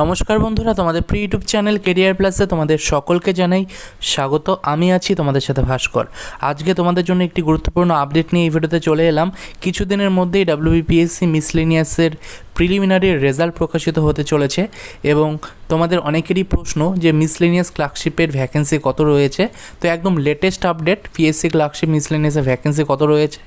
নমস্কার বন্ধুরা, তোমাদের প্রি ইউটিউব চ্যানেল কেরিয়ার প্লাসে তোমাদের সকলকে জানাই স্বাগত। আমি আছি তোমাদের সাথে ভাস্কর। আজকে তোমাদের জন্য একটি গুরুত্বপূর্ণ আপডেট নিয়ে এই ভিডিওতে চলে এলাম। কিছুদিনের মধ্যেই ডাব্লিউবিপিএসসি মিসলেনিয়াসের প্রিলিমিনারি রেজাল্ট প্রকাশিত হতে চলেছে এবং তোমাদের অনেকেরই প্রশ্ন যে মিসলেনিয়াস ক্লার্কশিপের ভ্যাকেন্সি কত রয়েছে? তো একদম লেটেস্ট আপডেট পিএসসি ক্লার্কশিপ মিসলেনিয়াসের ভ্যাকেন্সি কত রয়েছে?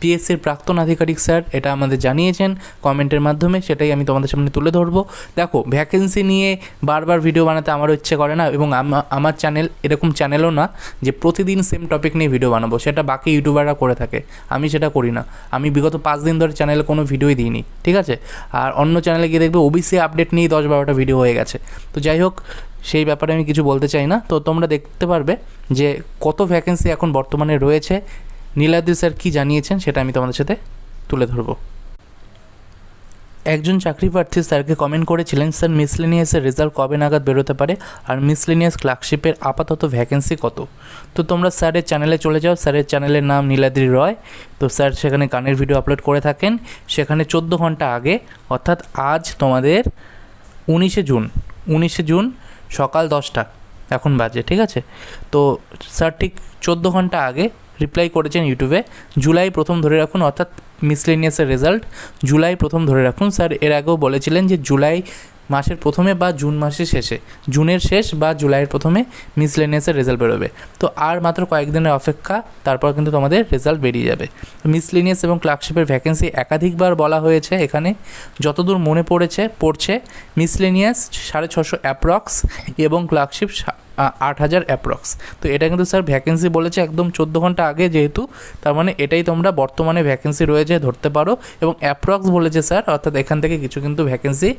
পিএসসির প্রাক্তন আধিকারিক স্যার এটা আমাদের জানিয়েছেন, কমেন্টের মাধ্যমে সেটাই আমি তোমাদের সামনে তুলে ধরবো। দেখো ভ্যাকেন্সি নিয়ে বারবার ভিডিও বানাতে আমারও ইচ্ছে করে না এবং আমার চ্যানেল এরকম চ্যানেলও না যে প্রতিদিন সেম টপিক নিয়ে ভিডিও বানাবো, সেটা বাকি ইউটিউবাররা করে থাকে। আমি সেটা করি না। আমি বিগত পাঁচ দিন ধরে চ্যানেলে কোনো ভিডিওই দিইনি, ঠিক আছে? আর অন্য চ্যানেলে গিয়ে দেখবে ওবিসি আপডেট নিয়েই দশ বারোটা ভিডিও হয়ে গেছে। তো যাই হোক, সেই ব্যাপারে আমি কিছু বলতে চাই না। তো তোমরা দেখতে পারবে যে কত ভ্যাকেন্সি এখন বর্তমানে রয়েছে। নীলাদ্রি স্যার কী জানিয়েছেন সেটা আমি তোমাদের সাথে তুলে ধরবো। একজন চাকরি প্রার্থী স্যারকে কমেন্ট করেছিলেন, স্যার মিসলেনিয়াসের রেজাল্ট কবে নাগাদ বেরোতে পারে? আর মিসলেনিয়াস ক্লার্কশিপের আপাতত ভ্যাকেন্সি কত? তো তোমরা স্যারের চ্যানেলে চলে যাও, স্যারের চ্যানেলের নাম নীলাদ্রি রয়। তো স্যার সেখানে গানের ভিডিও আপলোড করে থাকেন। সেখানে চোদ্দ ঘণ্টা আগে, অর্থাৎ আজ তোমাদের উনিশে জুন উনিশে জুন সকাল দশটা, এখন বাজে, ঠিক আছে? তো স্যার ঠিক চোদ্দ ঘণ্টা আগে রিপ্লাই করেছেন ইউটিউবে জুলাই প্রথম ধরে রাখুন, অর্থাৎ মিসলেনিয়াসের রেজাল্ট জুলাই প্রথম ধরে রাখুন। স্যার, এর আগেও বলেছিলেন যে জুলাই মাসের প্রথমে বা জুন মাসের শেষে, জুনের শেষ বা জুলাইয়ের প্রথমে মিসলেনিয়াসের রেজাল্ট বেরোবে। তো আর মাত্র কয়েকদিনের অপেক্ষা, তারপর কিন্তু তোমাদের রেজাল্ট বেরিয়ে যাবে। মিসলেনিয়াস এবং ক্লার্কশিপের ভ্যাকেন্সি একাধিকবার বলা হয়েছে এখানে। যতদূর মনে পড়েছে, পড়ছে, মিসলেনিয়াস সাড়ে ছশো অ্যাপ্রক্স এবং ক্লার্কশিপ আট হাজার অ্যাপ্রক্স তো এটা কিন্তু স্যার ভ্যাকেন্সি বলেছে একদম চোদ্দ ঘণ্টা আগে যেহেতু, তার মানে এটাই তোমরা বর্তমানে ভ্যাকেন্সি রয়েছে ধরতে পারো এবং অ্যাপ্রক্স বলেছে স্যার অর্থাৎ এখান থেকে কিছু কিন্তু ভ্যাকেন্সি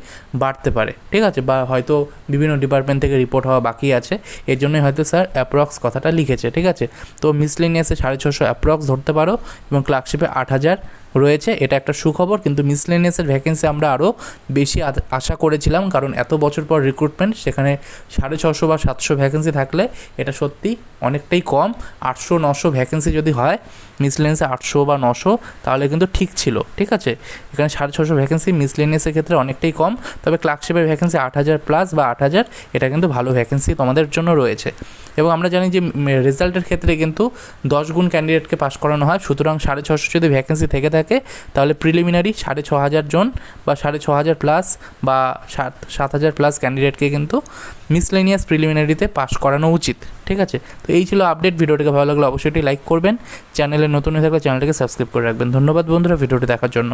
বাড়তে পারে। ঠিক আছে? বা হয়তো বিভিন্ন ডিপার্টমেন্ট থেকে রিপোর্ট হওয়া বাকি আছে। এর জন্যই হয়তো স্যার অ্যাপ্রক্স কথাটা লিখেছে। ঠিক আছে? তো মিসলেনিয়াসে সাড়ে ছশো অ্যাপ্রক্স ধরতে পারো এবং ক্লার্কশিপে আট হাজার রয়েছে, এটা একটা সুখবর। কিন্তু মিসলেনিয়াসের ভ্যাকেন্সি আমরা আরও বেশি আশা করেছিলাম, কারণ এত বছর পর রিক্রুটমেন্ট সেখানে সাড়ে ছশো বা সাতশো ভ্যাকেন্সি থাকলে এটা সত্যি অনেকটাই কম। আটশো, নশো ভ্যাকেন্সি যদি হয়, মিসলেনিয়াসে আটশো বা নশো, তাহলে কিন্তু ঠিক ছিল, ঠিক আছে? এখানে সাড়ে ছশো ভ্যাকেন্সি মিসলেনিয়াসের ক্ষেত্রে অনেকটাই কম, তবে ক্লার্কশিপের ভ্যাকেন্সি আট হাজার প্লাস বা আট হাজার, এটা কিন্তু ভালো ভ্যাকেন্সি তোমাদের জন্য রয়েছে। এবং আমরা জানি যে রেজাল্টের ক্ষেত্রে কিন্তু দশ গুণ ক্যান্ডিডেটকে পাস করানো হয়, সুতরাং সাড়ে ছশো যদি ভ্যাকেন্সি থেকে থাকে, তাহলে প্রিলিমিনারি সাড়ে ছ হাজার জন বা সাড়ে ছ হাজার প্লাস বা সাত সাত হাজার প্লাস ক্যান্ডিডেটকে কিন্তু মিসলেনিয়াস প্রিলিমিনারিতে পাশ করানো উচিত, ঠিক আছে? তো এই ছিল আপডেট ভিডিওটিকে ভালো লাগলে অবশ্যই লাইক করবেন। চ্যানেলে নতুন হয়ে থাকলে চ্যানেলটাকে সাবস্ক্রাইব করে রাখবেন। ধন্যবাদ বন্ধুরা, ভিডিওটি দেখার জন্য।